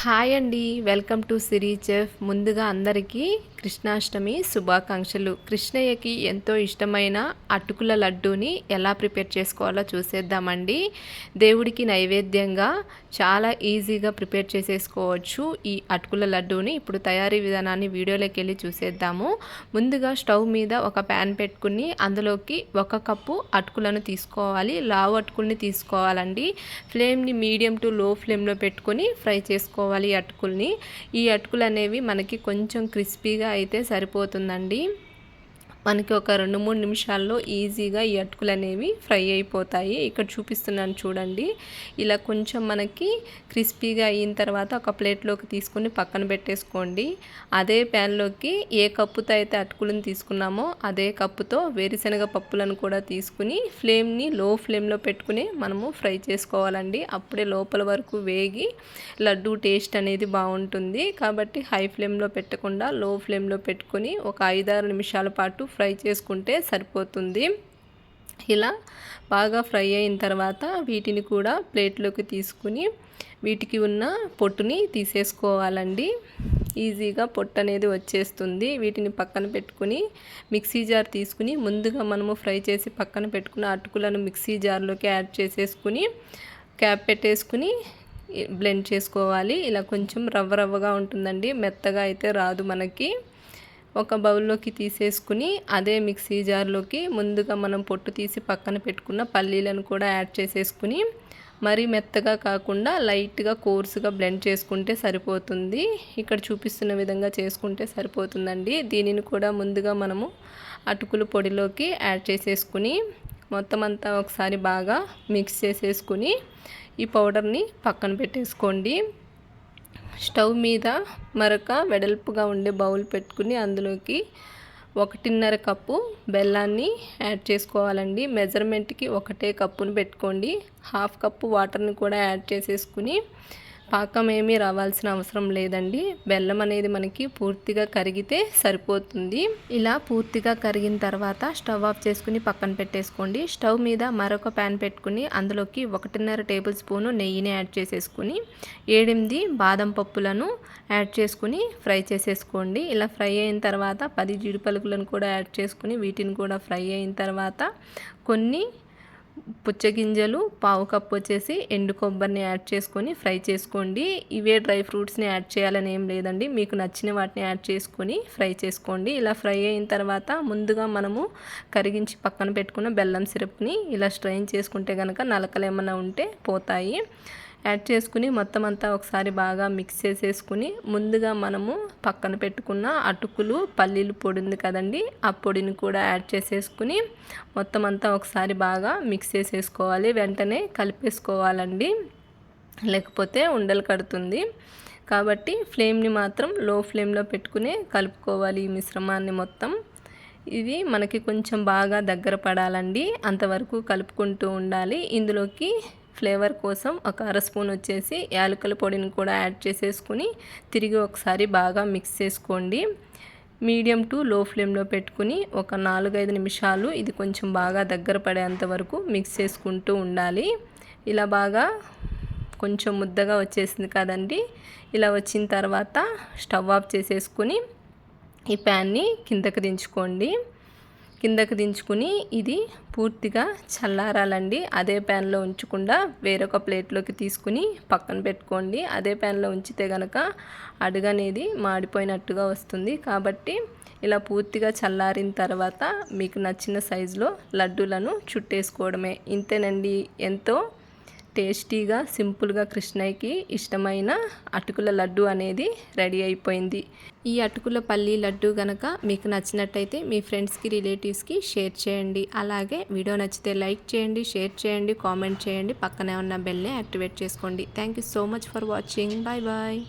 Hi అండి. Welcome to Siri chef. ముందుగా అందరికీ కృష్ణాష్టమి శుభాకాంక్షలు. కృష్ణయ్యకి ఎంతో ఇష్టమైన అటుకుల లడ్డూని ఎలా ప్రిపేర్ చేసుకోవాలో చూసేద్దామండి. దేవుడికి నైవేద్యంగా చాలా ఈజీగా ప్రిపేర్ చేసేసుకోవచ్చు ఈ అటుకుల లడ్డూని. ఇప్పుడు తయారీ విధానాన్ని వీడియోలోకి వెళ్ళి చూసేద్దాము. ముందుగా స్టవ్ మీద ఒక ప్యాన్ పెట్టుకుని అందులోకి ఒక కప్పు అటుకులను తీసుకోవాలి. లావు అటుకుల్ని తీసుకోవాలండి. ఫ్లేమ్ని మీడియం టు లో ఫ్లేమ్లో పెట్టుకొని ఫ్రై చేసుకోవాలి అటుకుల్ని. ఈ అటుకులు అనేవి మనకి కొంచెం క్రిస్పీగా అయితే సరిపోతుందండి. మనకి ఒక రెండు మూడు నిమిషాల్లో ఈజీగా ఈ అటుకులు అనేవి ఫ్రై అయిపోతాయి. ఇక్కడ చూపిస్తున్నాను చూడండి. ఇలా కొంచెం మనకి క్రిస్పీగా అయిన తర్వాత ఒక ప్లేట్లోకి తీసుకుని పక్కన పెట్టేసుకోండి. అదే ప్యాన్లోకి ఏ కప్పుతో అయితే అటుకులను తీసుకున్నామో అదే కప్పుతో వేరుశనగ పప్పులను కూడా తీసుకుని ఫ్లేమ్ని లో ఫ్లేమ్లో పెట్టుకుని మనము ఫ్రై చేసుకోవాలండి. అప్పుడే లోపల వరకు వేగి లడ్డు టేస్ట్ అనేది బాగుంటుంది. కాబట్టి హై ఫ్లేమ్లో పెట్టకుండా లో ఫ్లేమ్లో పెట్టుకుని ఒక ఐదారు నిమిషాల పాటు ఫ్రై చేసుకుంటే సరిపోతుంది. ఇలా బాగా ఫ్రై అయిన తర్వాత వీటిని కూడా ప్లేట్లోకి తీసుకుని వీటికి ఉన్న పొట్టుని తీసేసుకోవాలండి. ఈజీగా పొట్టు అనేది వచ్చేస్తుంది. వీటిని పక్కన పెట్టుకుని మిక్సీ జార్ తీసుకుని ముందుగా మనము ఫ్రై చేసి పక్కన పెట్టుకున్న అటుకులను మిక్సీ జార్లోకి యాడ్ చేసేసుకుని క్యాప్ పెట్టేసుకుని బ్లెండ్ చేసుకోవాలి. ఇలా కొంచెం రవ్వ రవ్వగా ఉంటుందండి. మెత్తగా అయితే రాదు మనకి. ఒక బౌల్లోకి తీసేసుకుని అదే మిక్సీ జార్లోకి ముందుగా మనం పొట్టు తీసి పక్కన పెట్టుకున్న పల్లీలను కూడా యాడ్ చేసేసుకుని మరీ మెత్తగా కాకుండా లైట్గా కోర్సుగా బ్లెండ్ చేసుకుంటే సరిపోతుంది. ఇక్కడ చూపిస్తున్న విధంగా చేసుకుంటే సరిపోతుందండి. దీనిని కూడా ముందుగా మనము అటుకులు పొడిలోకి యాడ్ చేసేసుకుని మొత్తం అంతా ఒకసారి బాగా మిక్స్ చేసేసుకుని ఈ పౌడర్ని పక్కన పెట్టేసుకోండి. స్టవ్ మీద మరొక వెడల్పుగా ఉండే బౌల్ పెట్టుకుని అందులోకి ఒకటిన్నర కప్పు బెల్లాన్ని యాడ్ చేసుకోవాలండి. మెజర్మెంట్కి ఒకటే కప్పును పెట్టుకోండి. హాఫ్ కప్పు వాటర్ని కూడా యాడ్ చేసేసుకుని పాకం ఏమీ రావాల్సిన అవసరం లేదండి. బెల్లం అనేది మనకి పూర్తిగా కరిగితే సరిపోతుంది. ఇలా పూర్తిగా కరిగిన తర్వాత స్టవ్ ఆఫ్ చేసుకుని పక్కన పెట్టేసుకోండి. స్టవ్ మీద మరొక ప్యాన్ పెట్టుకుని అందులోకి ఒకటిన్నర టేబుల్ స్పూను నెయ్యిని యాడ్ చేసేసుకుని ఏడెనిమిది బాదం పప్పులను యాడ్ చేసుకుని ఫ్రై చేసేసుకోండి. ఇలా ఫ్రై అయిన తర్వాత పది జీడిపలుకులను కూడా యాడ్ చేసుకుని వీటిని కూడా ఫ్రై అయిన తర్వాత కొన్ని పుచ్చగింజలు పావు కప్పు వచ్చేసి ఎండు కొబ్బరిని యాడ్ చేసుకొని ఫ్రై చేసుకోండి. ఇవే డ్రై ఫ్రూట్స్ని యాడ్ చేయాలని ఏం లేదండి. మీకు నచ్చిన వాటిని యాడ్ చేసుకొని ఫ్రై చేసుకోండి. ఇలా ఫ్రై అయిన తర్వాత ముందుగా మనము కరిగించి పక్కన పెట్టుకున్న బెల్లం సిరప్ని ఇలా స్ట్రైన్ చేసుకుంటే కనుక నలకలు ఏమైనా ఉంటే పోతాయి. యాడ్ చేసుకుని మొత్తం అంతా ఒకసారి బాగా మిక్స్ చేసేసుకుని ముందుగా మనము పక్కన పెట్టుకున్న అటుకులు పల్లీలు పొడి ఉంది కదండి ఆ పొడిని కూడా యాడ్ చేసేసుకుని మొత్తం అంతా ఒకసారి బాగా మిక్స్ చేసేసుకోవాలి. వెంటనే కలిపేసుకోవాలండి. లేకపోతే ఉండలు కడుతుంది. కాబట్టి ఫ్లేమ్ని మాత్రం లో ఫ్లేమ్లో పెట్టుకుని కలుపుకోవాలి ఈ మిశ్రమాన్ని మొత్తం. ఇది మనకి కొంచెం బాగా దగ్గర పడాలండి. అంతవరకు కలుపుకుంటూ ఉండాలి. ఇందులోకి ఫ్లేవర్ కోసం ఒక అర స్పూన్ వచ్చేసి యాలకుల పొడిని కూడా యాడ్ చేసేసుకుని తిరిగి ఒకసారి బాగా మిక్స్ చేసుకోండి. మీడియం టు లో ఫ్లేమ్లో పెట్టుకుని ఒక నాలుగైదు నిమిషాలు ఇది కొంచెం బాగా దగ్గర పడేంత వరకు మిక్స్ చేసుకుంటూ ఉండాలి. ఇలా బాగా కొంచెం ముద్దగా వచ్చేసింది కదండి. ఇలా వచ్చిన తర్వాత స్టవ్ ఆఫ్ చేసేసుకుని ఈ ప్యాన్ని కిందకి దించుకోండి. కిందకు దించుకుని ఇది పూర్తిగా చల్లారాలండి. అదే ప్యాన్లో ఉంచకుండా వేరొక ప్లేట్లోకి తీసుకుని పక్కన పెట్టుకోండి. అదే ప్యాన్లో ఉంచితే కనుక అడుగనేది మాడిపోయినట్టుగా వస్తుంది. కాబట్టి ఇలా పూర్తిగా చల్లారిన తర్వాత మీకు నచ్చిన సైజులో లడ్డూలను చుట్టేసుకోవడమే. ఇంతేనండి. ఎంతో టేస్టీగా సింపుల్గా కృష్ణయ్యకి ఇష్టమైన అటుకుల లడ్డు అనేది రెడీ అయిపోయింది. ఈ అటుకుల పల్లి లడ్డు కనుక మీకు నచ్చినట్టయితే మీ ఫ్రెండ్స్కి రిలేటివ్స్కి షేర్ చేయండి. అలాగే వీడియో నచ్చితే లైక్ చేయండి షేర్ చేయండి కామెంట్ చేయండి. పక్కనే ఉన్న బెల్ని యాక్టివేట్ చేసుకోండి. Thank you so much for watching. Bye bye.